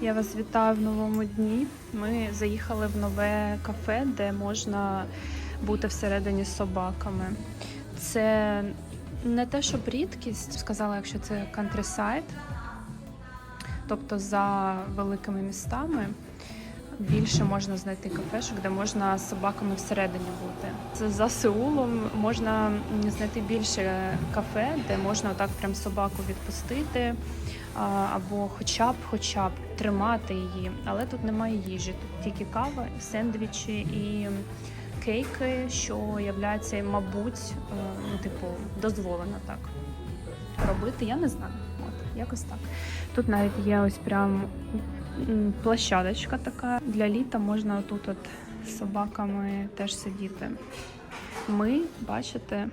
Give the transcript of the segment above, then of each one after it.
Я вас вітаю в новому дні. Ми заїхали в нове кафе, де можна бути всередині з собаками. Це не те, щоб рідкість, сказала, якщо це countryside, тобто за великими містами. Більше можна знайти кафешок, де можна з собаками всередині бути. За Сеулом можна знайти більше кафе, де можна так прям собаку відпустити, або хоча б хоча б тримати її. Але тут немає їжі. Тут тільки кава, сендвічі і кейки, що являється, мабуть, е, ну, типу, дозволено так робити. Я не знаю. От, якось так. Тут навіть є ось прям площадочка така. Для літа можна тут от з собаками теж сидіти. Ми, бачите,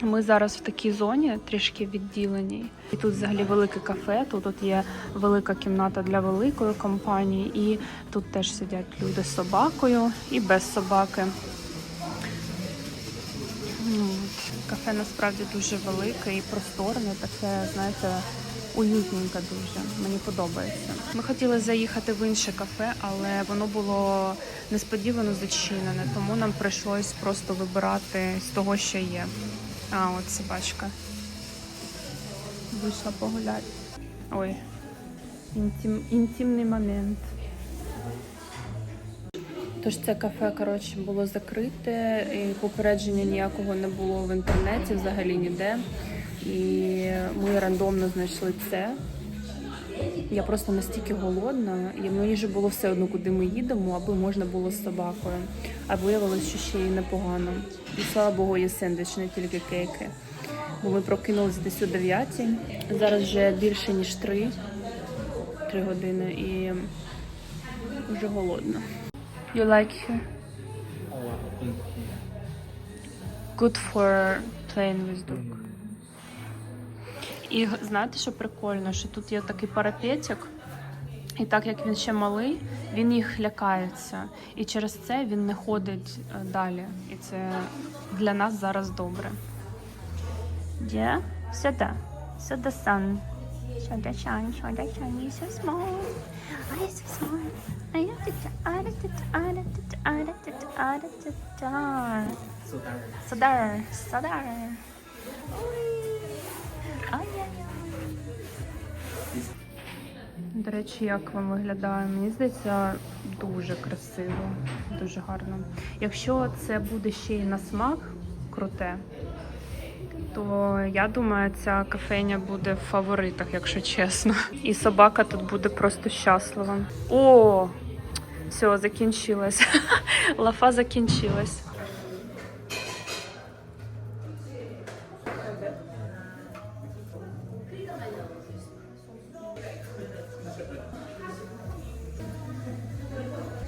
ми зараз в такій зоні, трішки відділеній. І тут взагалі велике кафе, тут от є велика кімната для великої компанії, і тут теж сидять люди з собакою і без собаки. Ну, Кафе насправді дуже велике і просторне, таке, знаєте, уютненьке дуже. Мені подобається. Ми хотіли заїхати в інше кафе, але воно було несподівано зачинене, тому нам прийшлось просто вибирати з того, що є. А, от собачка. Вийшла погуляти. Ой, інтим, інтимний момент. Тож це кафе, коротше, було закрите, і попередження ніякого не було в інтернеті, взагалі ніде. І ми рандомно знайшли це. Я просто настільки голодна, і мені вже було все одно, куди ми їдемо, аби можна було з собакою. А виявилось, що ще й непогано. І слава Богу, є сендвіч, не тільки кейки. Бо ми прокинулися десь о 9. Зараз вже більше ніж 3, 3 години і вже голодно. You like here? Good for playing with dog. І знаєте, що прикольно, що тут є такий парапетик, і так як він ще малий, він їх лякається. І через це він не ходить е, далі. І це для нас зараз добре. Де? Сюди. Сюди сан. Сюди чан, сюди чан, you're so small. You're so small. I love it. I love it. I love it. I love it. I love it. Содар. Содар. До речі, як вам виглядає? Мені здається, дуже красиво, дуже гарно. Якщо це буде ще й на смак круте, то я думаю, ця кафеня буде в фаворитах, якщо чесно. І собака тут буде просто щаслива. О! Все, закінчилась. Лафа закінчилась.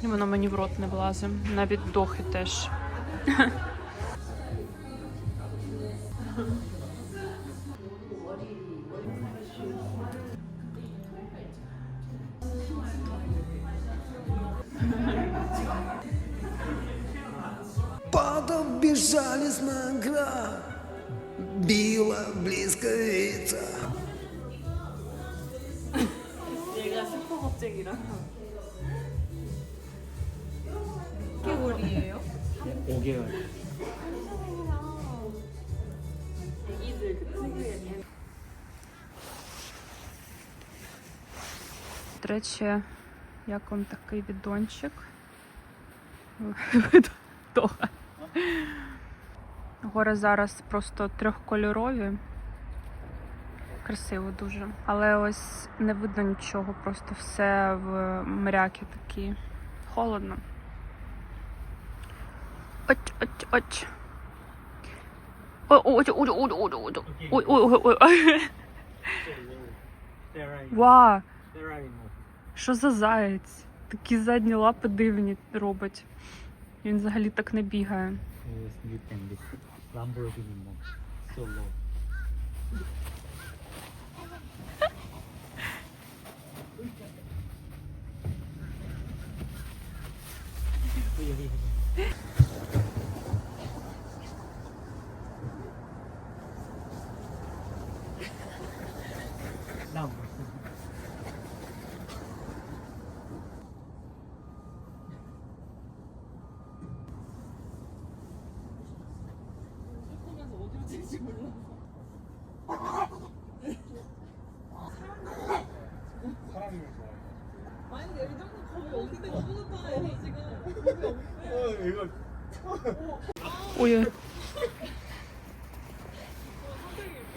І воно мені в рот не влазить. Навіть дохи теж. Падом безжалостно гра Била близковица делать. До речі, як вам такий відончик? Гори зараз просто трьохкольорові. Красиво дуже. Але ось не видно нічого, просто все в мряки такі холодно. Оч, оч, оч. Ой, ой, ой, ой, ой, ой, ой, ой, ой, ой, ой. Що за заєць? Такі задні лапи дивні робить. Він взагалі так не бігає.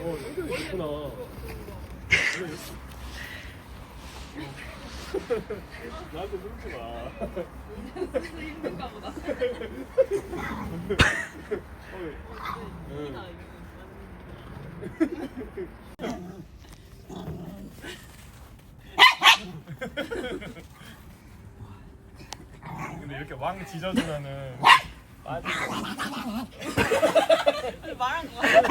어, 성격이 좋구나. 나한테 묻지 마. 근데 이렇게 왕 지져주면은 말한 거 같아.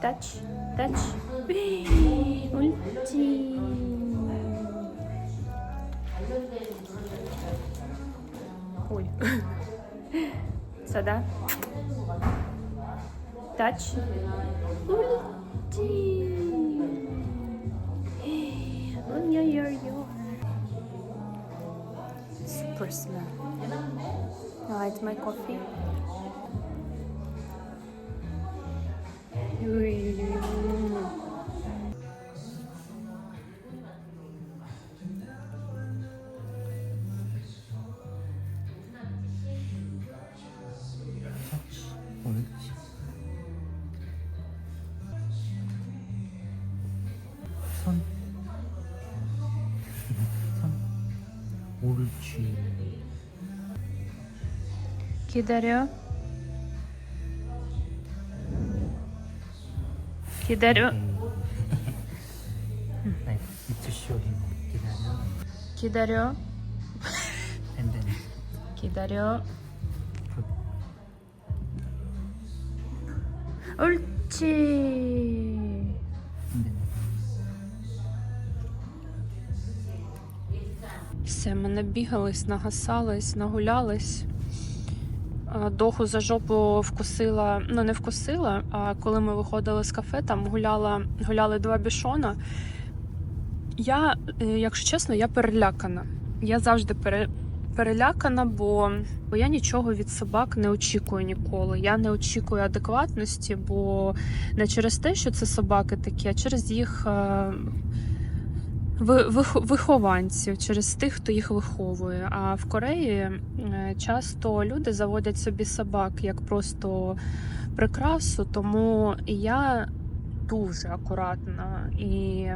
터치, 터치. 옳지. Сада. Тач. Улети. Ой-ой-ой-ой. Super smell. Oh, it's my coffee. 손. 손. 옳지. 기다려. 기다려. 기다려. 기다려. And then 기다려. 옳지. Все, ми набігались, нагасались, нагулялись. Доху за жопу вкусила, ну не вкусила, а коли ми виходили з кафе, там гуляла, гуляли два бішона. Я, е, якщо чесно, я перелякана. Я завжди пере, перелякана, бо, бо я нічого від собак не очікую ніколи. Я не очікую адекватності, бо не через те, що це собаки такі, а через їх. е, вихованців через тих, хто їх виховує. А в Кореї е, часто люди заводять собі собак як просто прикрасу, тому я дуже акуратна і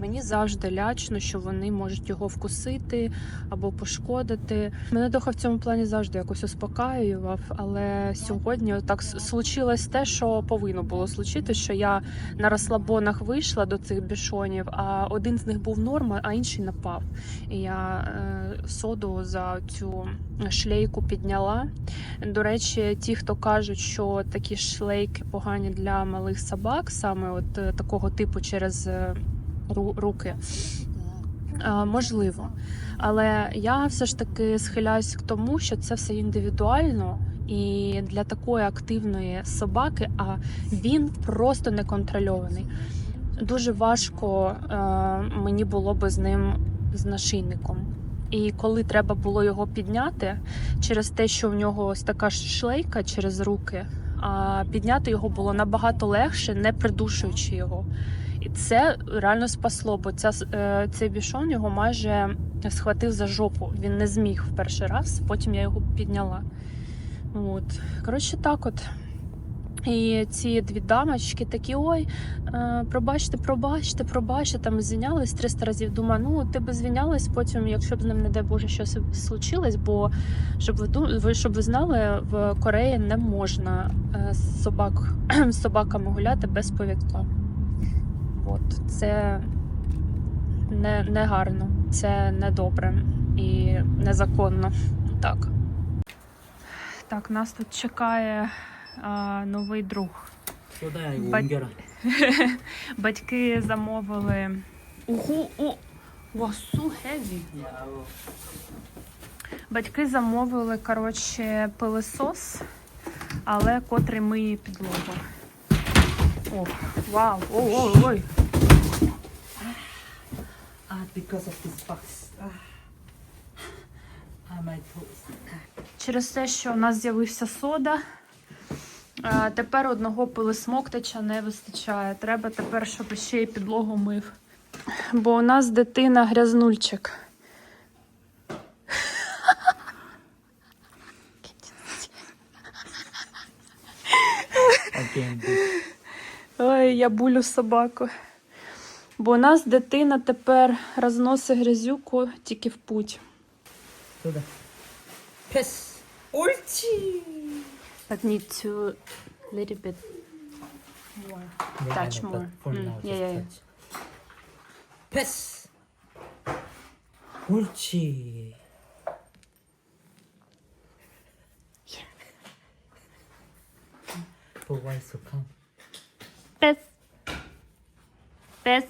мені завжди лячно, що вони можуть його вкусити або пошкодити. Мене Доха в цьому плані завжди якось успокаював, але сьогодні так случилось те, що повинно було случитися, що я на розслабонах вийшла до цих бішонів, а один з них був норма, а інший напав. І я е, соду за цю шлейку підняла. До речі, ті, хто кажуть, що такі шлейки погані для малих собак, саме от е, такого типу через е, руки. Е, Можливо, але я все ж таки схиляюсь к тому, що це все індивідуально, і для такої активної собаки, а він просто неконтрольований. Дуже важко е, мені було би з ним з нашийником. І коли треба було його підняти через те, що в нього ось така шлейка через руки, а підняти його було набагато легше, не придушуючи його. Це реально спасло, бо ця, е, цей бішон його майже схватив за жопу. Він не зміг в перший раз, потім я його підняла. От. Коротше, так от. І ці дві дамочки такі: ой, е, пробачте, пробачте, пробачте, там звінялись 300 разів. Думаю, ну ти би звінялась потім, якщо б з ним, не дай Боже, щось случилось, бо щоб ви щоб ви знали, в Кореї не можна е, собак з собаками гуляти без повідка. От це не, не гарно, це недобре і незаконно. Так. Так, нас тут чекає а, новий друг. Бат... Батьки замовили Уху, о, Васу Хеві. Батьки замовили коротше, пилисос, але котрий миє підлогу. О вау, ой, ой, ой. Ah, because of this box. Ah. My toes. Через те, що у нас з'явився сода, тепер одного пилисмоктача не вистачає. Треба тепер, щоб ще й підлогу мив. Бо у нас дитина грязнульчик. Again, this. Ой, я булю собаку. Бо у нас дитина тепер розносить грязюку тільки в путь. Пес. Ульти! But need to little bit more. Touch more. Yeah. Пес. Ульти. But why so calm? Пес. 베스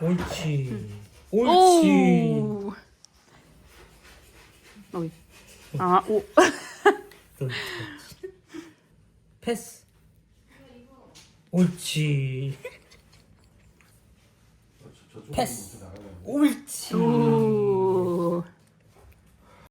옳지. 음. 옳지. 오. 어이. 아, 오. 패스. 옳지. 패스. 옳지. 오.